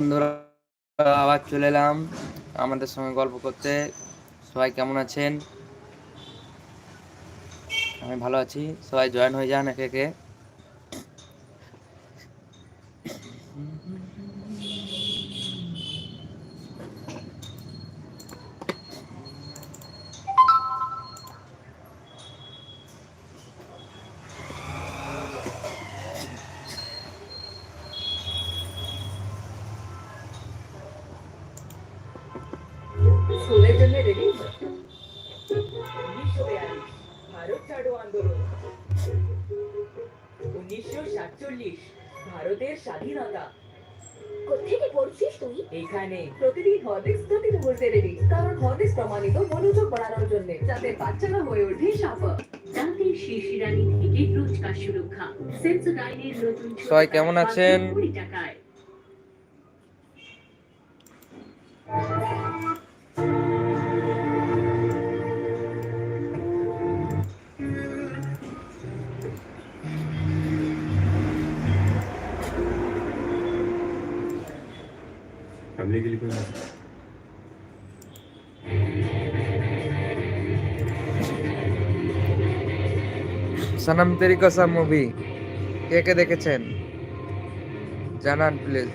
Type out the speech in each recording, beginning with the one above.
বন্ধুরা, আবার চলে এলাম আমাদের সঙ্গে গল্প করতে। সবাই কেমন আছেন? আমি ভালো আছি। সবাই জয়েন হয়ে যান একে একে। বিয়াল্লিশ ভারত হয়ে ওঠে সাফা দাঁতের শিশিরানি থেকে কেমন আছেন? फैमिली के लिए कोई সানাম তেরি কসম মুভি কে কে দেখেছেন জানান প্লিজ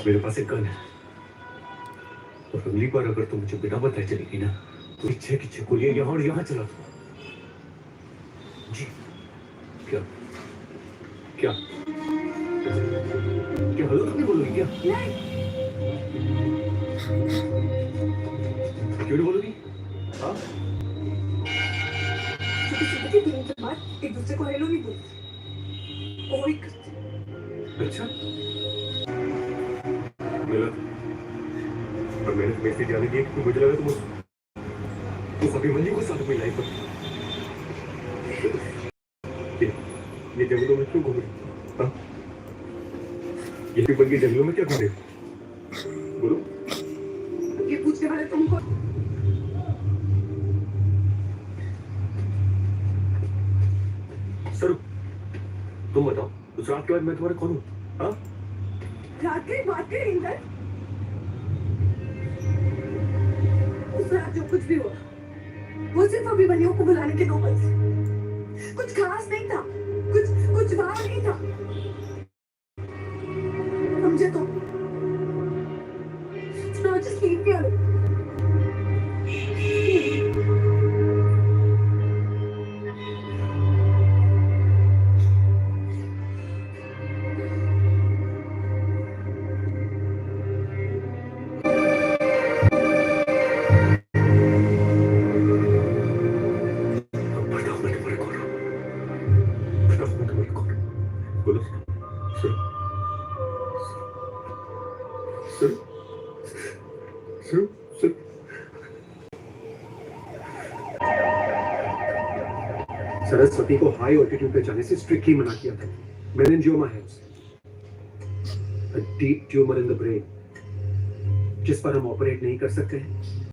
मेरे पास एक गन है और अगली बार अगर तुम मुझे बिना बताए चलेगी ना तो इच्छे की छकुलियाँ यहाँ और यहाँ चला दूँगा। जी। क्या? क्या? क्या हेलो तुम नहीं बोलोगी क्या? क्यों नहीं बोलोगी हाँ? के एक दूसरे को हेलो नहीं बोलते। और एक अच्छा। और मैंने तुम्हें इसलिए जाने दिया क्योंकि मुझे लगा तुम उस अभिमन्यु को साथ में लाइफ पर ये जंगलों में क्यों घूम हाँ? ये पीपल के जंगलों में क्या घूम रहे बोलो। ये पूछने वाले तुमको सर तुम बताओ उस रात के बाद मैं तुम्हारा कौन हूँ? हाँ? रात की बात करें इंदर? जो कुछ भी हुआ वो सिर्फ़ अभिमन्यु को बुलाने के दो कुछ खास नहीं था, कुछ कुछ वहाँ नहीं था। सर सर सर सरस्वती को हाई ऑल्टीट्यूड पे जाने से स्ट्रिक्टली मना किया था। मेनिंजियोमा है उसे। Deep tumour in the brain जिस पर हम ऑपरेट नहीं कर सकते हैं।